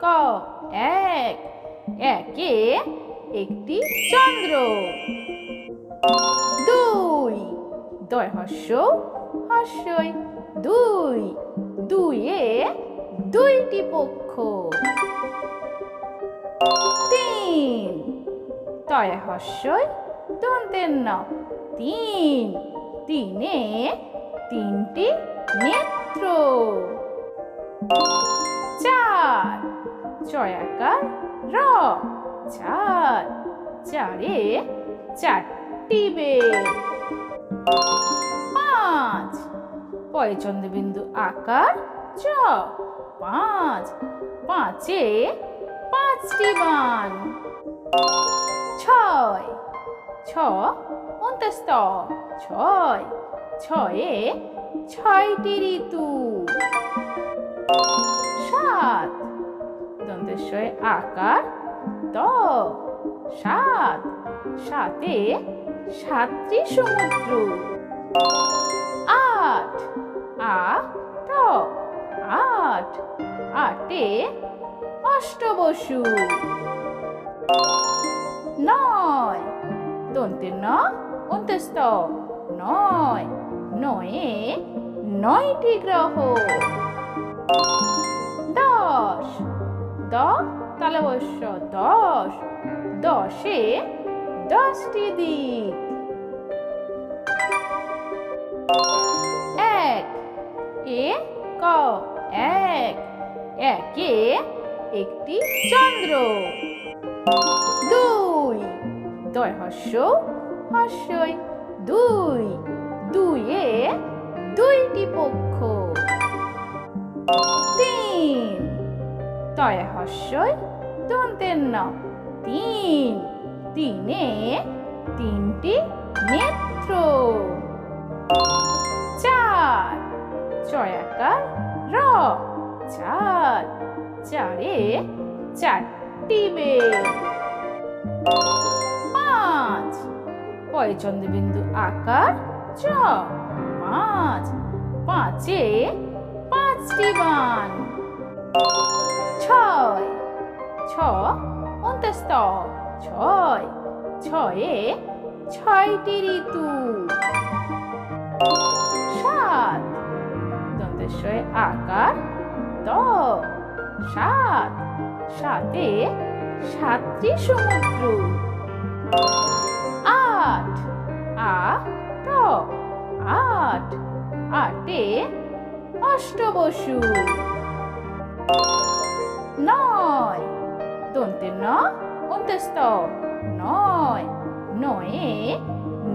ক, এক, একে একটি চন্দ্র। দুই দয় হস্য হস্যই। দুই, দুইয়ে দুইটি পক্ষ। তিন তয় হস্যই দন্তের ন। তিন, তিনে তিনটি নেত্র। চার চয়াকার র। চার। চারে চারটি বেল। পাঁচ। পয়চন্দ্রবিন্দু আকার চ। পাঁচ। পাঁচে পাঁচটি বান। ছয়। ছ অন্তস্থ। ছয়। ছয়ে ছয়টি ঋতু। দন্তেশ্বয় আকার ত সাত। সাতে সাতটি সমুদ্র। আট। আ ট আট। আটে অষ্টবসু। নয়। দন্তের ন, অন্তস্থ। নয়। নয়ে নয়টি গ্রহ। দশ। দ তালবস্য দশ, দশে দশটি দিক এক, এ, ক, এক, একে একটি চন্দ্র। দুই, দয় হস্য, হস্যই। দুই, দুইয়ে দুইটি পক্ষ। তয় হস্যই দন্তের ন তিন, তিনে তিনটি নেত্র। চার, চয়াকার র। চার, চারে চারটি বেল পাঁচ, পয়চন্দ্রবিন্দু আকার চ। পাঁচ, পাঁচে পাঁচটি বান। অন্তস্থ ছয়। ছয়ে ছয়টি ঋতু। সাত। দন্তেশ্বয় আকার ত সাত। সাতে সাতটি সমুদ্র। আট। আ ট আট। আটে অষ্টবসু। দন্তের ন অন্তস্থ নয় নয়ে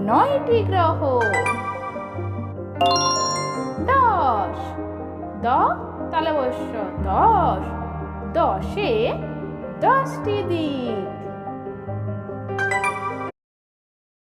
নয়টি গ্রহ দশ দ তালবস্য দশ দশে দশটি দিক